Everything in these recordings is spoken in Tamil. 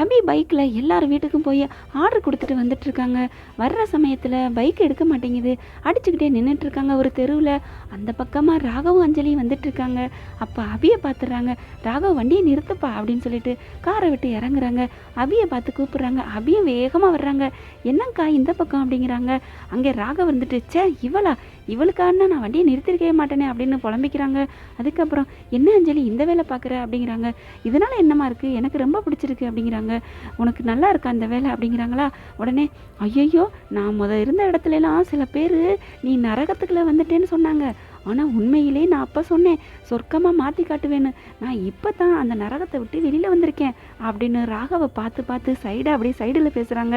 அபி பைக்கில் எல்லார் வீட்டுக்கும் போய் ஆர்டர் கொடுத்துட்டு வந்துட்டுருக்காங்க. வர்ற சமயத்தில் பைக் எடுக்க மாட்டேங்குது. அடிச்சுக்கிட்டே நின்றுட்டுருக்காங்க ஒரு தெருவில். அந்த பக்கமாக ராகவும் அஞ்சலியும் வந்துட்டுருக்காங்க. அப்போ அபியை பார்த்துடுறாங்க ராகவ் வண்டியை நிறுத்துப்பா அப்படின்னு சொல்லிட்டு காரை விட்டு இறங்குறாங்க. அபியை பார்த்து கூப்பிட்றாங்க. அபியும் வேகமாக வர்றாங்க. என்னங்கக்கா இந்த பக்கம் அப்படிங்கிறாங்க. அங்கே ராகவ் வந்துட்டு ச்சே இவளா? இவளுக்கான நான் வண்டியை நிறுத்திருக்கவே மாட்டேனே அப்படின்னு புலம்பிக்கிறாங்க. அதுக்கப்புறம் என்ன அஞ்சலி இந்த வேலை பார்க்குற? அப்படிங்கிறாங்க. இதனால் என்னமா இருக்குது எனக்கு ரொம்ப பிடிச்சிருக்கு அப்படிங்கிறாங்க. உனக்கு நல்லா இருக்கா அந்த வேலை? அப்படிங்கிறாங்களா? உடனே ஐயையோ நான் முத இருந்த இடத்துல எல்லாம் சில பேர் நீ நரகத்துக்குள்ள வந்துட்டேன்னு சொன்னாங்க. ஆனால் உண்மையிலே நான் அப்போ சொன்னேன் சொர்க்கமாக மாற்றி காட்டுவேன்னு. நான் இப்போ தான் அந்த நரகத்தை விட்டு வெளியில் வந்திருக்கேன் அப்படின்னு ராகவை பார்த்து பார்த்து சைடாக அப்படியே சைடில் பேசுகிறாங்க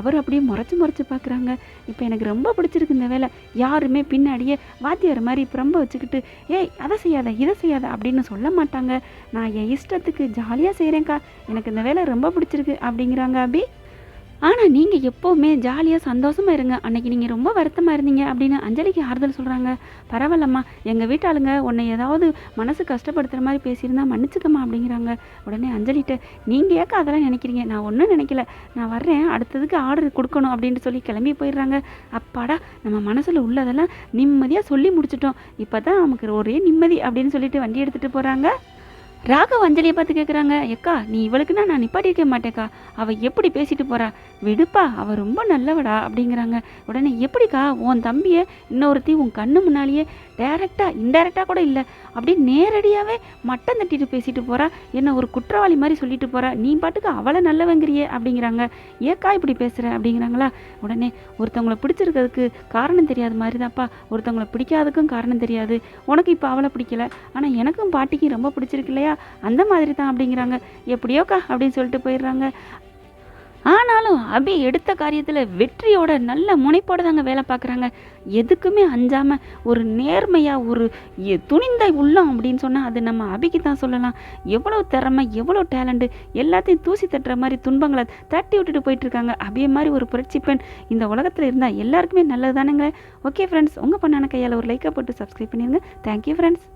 அவர் அப்படியே முறைச்சி முறைச்சி பார்க்குறாங்க. இப்போ எனக்கு ரொம்ப பிடிச்சிருக்கு இந்த வேலை. யாருமே பின்னாடியே வாத்தியார் மாதிரி பிரம்ப வச்சுக்கிட்டு ஏய் அதை செய்யாத இதை செய்யாத அப்படின்னு சொல்ல மாட்டாங்க. நான் என் இஷ்டத்துக்கு ஜாலியாக செய்கிறேன்க்கா எனக்கு இந்த வேலை ரொம்ப பிடிச்சிருக்கு அப்படிங்கிறாங்க அபி. ஆனால் நீங்கள் எப்போவுமே ஜாலியாக சந்தோஷமாக இருங்க. அன்னைக்கு நீங்கள் ரொம்ப வருத்தமாக இருந்தீங்க அப்படின்னு அஞ்சலிக்கு ஆறுதல் சொல்கிறாங்க பரவாயில்லம்மா. எங்கள் வீட்டாளுங்க உன்னை ஏதாவது மனசு கஷ்டப்படுத்துகிற மாதிரி பேசியிருந்தா மன்னிச்சுக்கம்மா அப்படிங்கிறாங்க. உடனே அஞ்சலிட்ட நீங்கள் ஏக்கா அதெல்லாம் நினைக்கிறீங்க? நான் ஒன்றும் நினைக்கல. நான் வர்றேன். அடுத்ததுக்கு ஆர்டர் கொடுக்கணும். அப்படின்ட்டு சொல்லி கிளம்பி போயிடுறாங்க. அப்பாடா நம்ம மனசில் உள்ளதெல்லாம் நிம்மதியாக சொல்லி முடிச்சிட்டோம். இப்போ தான் நமக்கு ஒரே நிம்மதி அப்படின்னு சொல்லிட்டு வண்டி எடுத்துகிட்டு போகிறாங்க ராகவ் அஞ்சலியை பார்த்து கேட்குறாங்க எக்கா நீ இவளுக்குன்னா நான் நிப்பாட்டிருக்க மாட்டேக்கா அவள் எப்படி பேசிட்டு போறா? விடுப்பா அவள் ரொம்ப நல்லவடா அப்படிங்கிறாங்க. உடனே எப்படிக்கா உன் தம்பியை இன்னொருத்தி உன் கண்ணு முன்னாலேயே டைரெக்டாக இன்டைரக்டாக கூட இல்லை. அப்படி நேரடியாகவே மட்டம் தட்டிட்டு பேசிட்டு போறா. என்ன ஒரு குற்றவாளி மாதிரி சொல்லிட்டு போறா. நீ பாட்டுக்கு அவளை நல்லவங்கிறியே அப்படிங்கிறாங்க. ஏக்கா இப்படி பேசுகிற அப்படிங்கிறாங்களா. உடனே ஒருத்தவங்களை பிடிச்சிருக்கிறதுக்கு காரணம் தெரியாது மாதிரி தான்ப்பா ஒருத்தவங்களை பிடிக்காததுக்கும் காரணம் தெரியாது. உனக்கு இப்போ அவளை பிடிக்கல. ஆனால் எனக்கும் பாட்டிக்கும் ரொம்ப பிடிச்சிருக்கு இல்லையா? அந்த மாதிரி தான் அப்படிங்கிறாங்க. எப்படியோக்கா அப்படின்னு சொல்லிட்டு போயிடுறாங்க. ஆனாலும் அபி எடுத்த காரியத்தில் வெற்றியோட நல்ல முனைப்போட தாங்க வேலை பார்க்குறாங்க. எதுக்குமே அஞ்சாமல் ஒரு நேர்மையாக ஒரு துணிந்த உள்ளம் அப்படின்னு சொன்னால் அது நம்ம அபிக்கு தான் சொல்லலாம். எவ்வளோ திறமை எவ்வளோ டேலண்ட்டு எல்லாத்தையும் தூசி தட்டுற மாதிரி துன்பங்களை தட்டி விட்டுட்டு போயிட்டு இருக்காங்க அபிய மாதிரி ஒரு புரட்சி பெண் இந்த உலகத்தில் இருந்தால் எல்லாருக்குமே நல்லது தானுங்க ஓகே ஃப்ரெண்ட்ஸ் உங்கள் பண்ணான கையால் ஒரு லைக்கை போட்டு சப்ஸ்கிரைப் பண்ணிடுங்க. Thank you friends